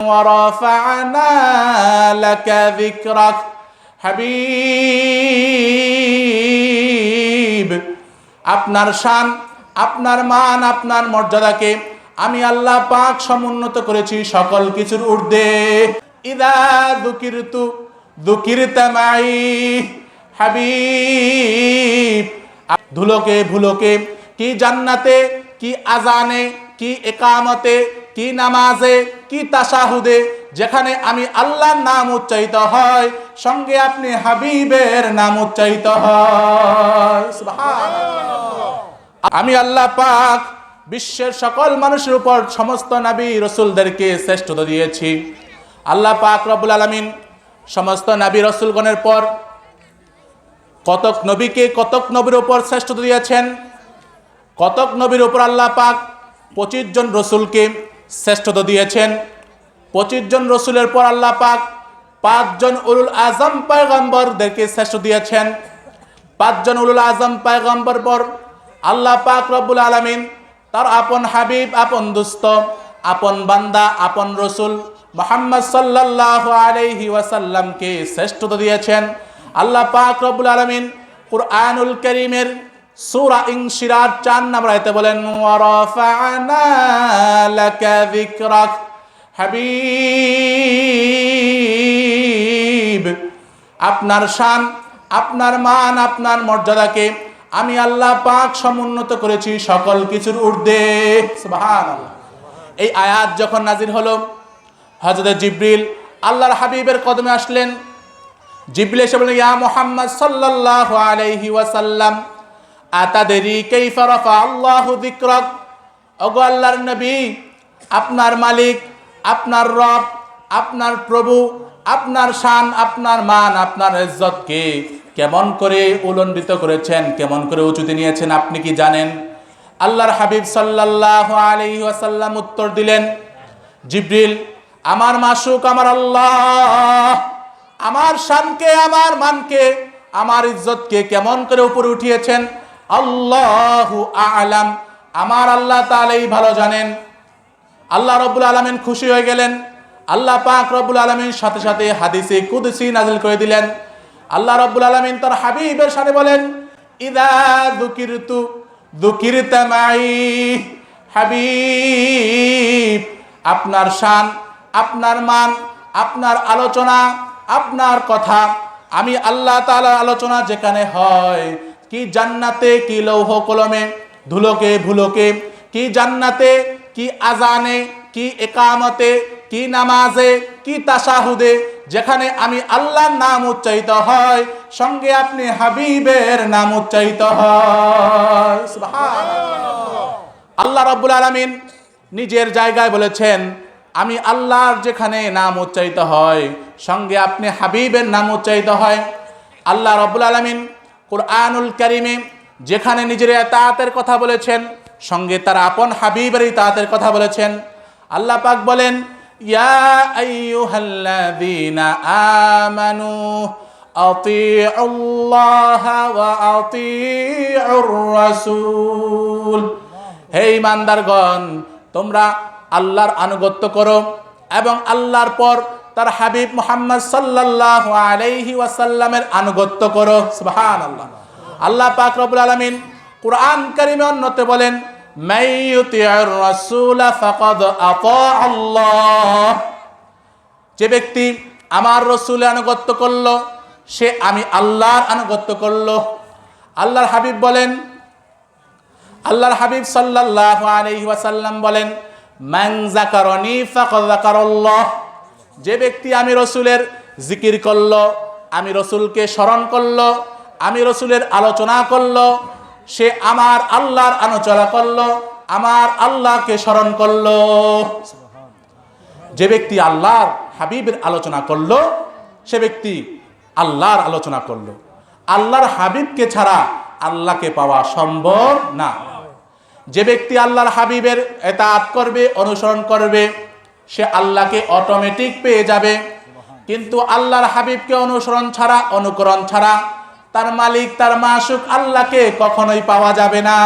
ورفعنا لك ذكرك হাবিব আপনার শান আপনার মান আপনার মর্যাদাকে আমি আল্লাহ পাক সমুন্নত করেছি সকল কিছুর ঊর্ধ্বে ইদা দুকিরতু দুকিরতামাই হাবিব ধুলোকে ভুলোকে কি জান্নাতে কি আজানে কি একামতে, কি নামাজে, কি তাসাহুদে যেখানে আমি আল্লাহর নাম উচ্চারিত হয়, সঙ্গে আপনি হাবিবের নাম উচ্চারিত হয়। আমি আল্লাহ পাক বিশ্বের সকল মানুষের উপর সমস্ত নবী রসুলদেরকে শ্রেষ্ঠতা দিয়েছি। আল্লাহ পাক রব্বুল আলমিন সমস্ত নবী রসুলগণের পর কতক নবীকে কতক নবীর উপর শ্রেষ্ঠতা দিয়েছেন, কতক নবীর উপর আল্লাহ পাক পঁচিশ জন রসুলকে শ্রেষ্ঠতা দিয়েছেন। পঁচিশ জন রসুলের পর আল্লাহ পাক পাঁচজন উলুল আজম পায়গম্বরদেরকে শ্রেষ্ঠ দিয়েছেন। পাঁচজন উলুল আজম পায়গম্বর পর আল্লাহ পাক রব্বুল আলমিন তার আপন হাবিব, আপন দুস্ত, আপন বান্দা, আপন রসুল মোহাম্মদ সাল্লাহ আলাইহি ওয়াসাল্লামকে শ্রেষ্ঠতা দিয়েছেন। আল্লাহ পাক রব্বুল আলমিন কুরআনুল করিমের সূরা ইনশিরাত চার নাম্বার আয়াতে বলেন, ওয়ারাফা'না লাকা যিকরাক, হাবিব, আপনার শান, আপনার মান, আপনার মর্যাদাকে আমি আল্লাহ পাক সমুন্নত করেছি সকল কিছুর ঊর্ধ্বে। সুবহানাল্লাহ। এই আয়াত যখন নাজির হলো, হযরত জিব্রিল আল্লাহর হাবিবের কদমে আসলেন। জিব্রিল এসে বললেন, ইয়া মুহাম্মদ সাল্লাল্লাহু আলাইহি ওয়াসাল্লাম নবী, আপনার মালিক, আপনার রব, আপনার প্রভু, আপনার শান, আপনার মান, আপনার ইজ্জতকে কেমন করে উলন্ডিত করেছেন, কেমন করে উঁচুতে নিয়েছেন, আপনি কি জানেন? আল্লাহর হাবিব সাল্লাল্লাহু আলাইহি ওয়াসাল্লাম উত্তর দিলেন, জিব্রিল, আমার মাসুক, আমার আল্লাহ, আমার শানকে, আমার মানকে, আমার ইজ্জতকে কেমন করে উপরে উঠিয়েছেন? আল্লাহু আলাম। আমার আল্লাহ তাআলাই ভালো জানেন। আল্লাহ রব্বুল আলমিন খুশি হয়ে গেলেন। আল্লাহ পাক রব্বুল আলমিন সাথে সাথে হাদিসে কুদসি নাজিল করে দিলেন। আল্লাহ রব্বুল আলমিন তার হাবিবের সাথে বলেন, ইদা দুকিরতু দুকিরতামাই হাবিব। আপনার শান, আপনার মান, আপনার আলোচনা, আপনার কথা, আমি আল্লাহ তাআলার আলোচনা যেখানে হয় কি জান্নাতে কি লৌহ কলমে, ধুলোকে ভুলোকে, কি জান্নাতে কি আজানে কি একামতে, কি নামাজে, কি তাসাহুদে যেখানে আমি আল্লাহর নাম উচ্চারিত হয়, সঙ্গে আপনি হাবিবের নাম উচ্চারিত আল্লাহ রাব্বুল আলামিন নিজের জায়গায় বলেছেন, আমি আল্লাহর যেখানে নাম উচ্চারিত হয়, সঙ্গে আপনি হাবিবের নাম উচ্চারিত হয়। আল্লাহ রব্বুল আলমিন কুরআনুল কারিমে যেখানে নিজের এতাতের কথা বলেছেন, সঙ্গে তার আপন হাবিবের তাঁতের কথা বলেছেন। আল্লাহ পাক বলেন, ইয়া আমানু হে ইমানদারগণ তোমরা আল্লাহর আনুগত্য করো এবং আল্লাহর পর তার হাবিব মুহাম্মদ সাল্লাল্লাহু আলাইহি ওয়াসাল্লামের আনুগত্য করো। সুবহানাল্লাহ। আল্লাহ পাক রব্বুল আলামিন কুরআন কারিমে অন্যতে বলেন রাসূলা আল্লাহ যে ব্যক্তি আমার রসুলের আনুগত্য করল, সে আমি আল্লাহর আনুগত্য করল। আল্লাহর হাবিব বলেন, আল্লাহর হাবিব সাল্লাল্লাহু আলাইহি ওয়াসাল্লাম বলেন যাকারনি ফাকাদ যাকারাল্লাহ। যে ব্যক্তি আমি রসুলের জিকির করল, আমি রসুলকে স্মরণ করল, আমি রসুলের আলোচনা করল, সে আমার আল্লাহর আলোচনা করল, আমার আল্লাহকে স্মরণ করল। যে ব্যক্তি আল্লাহর হাবিবের আলোচনা করল, সে ব্যক্তি আল্লাহর আলোচনা করল। আল্লাহর হাবিবকে ছাড়া আল্লাহকে পাওয়া সম্ভব না। যে ব্যক্তি আল্লাহর হাবিবের এতাত করবে, অনুসরণ করবে সে আল্লাহকে অটোমেটিক পেয়ে যাবে। কিন্তু আল্লাহর হাবিবকে অনুসরণ ছাড়া, অনুকরণ ছাড়া তার মালিক, তার মাসুক আল্লাহকে কখনোই পাওয়া যাবে না।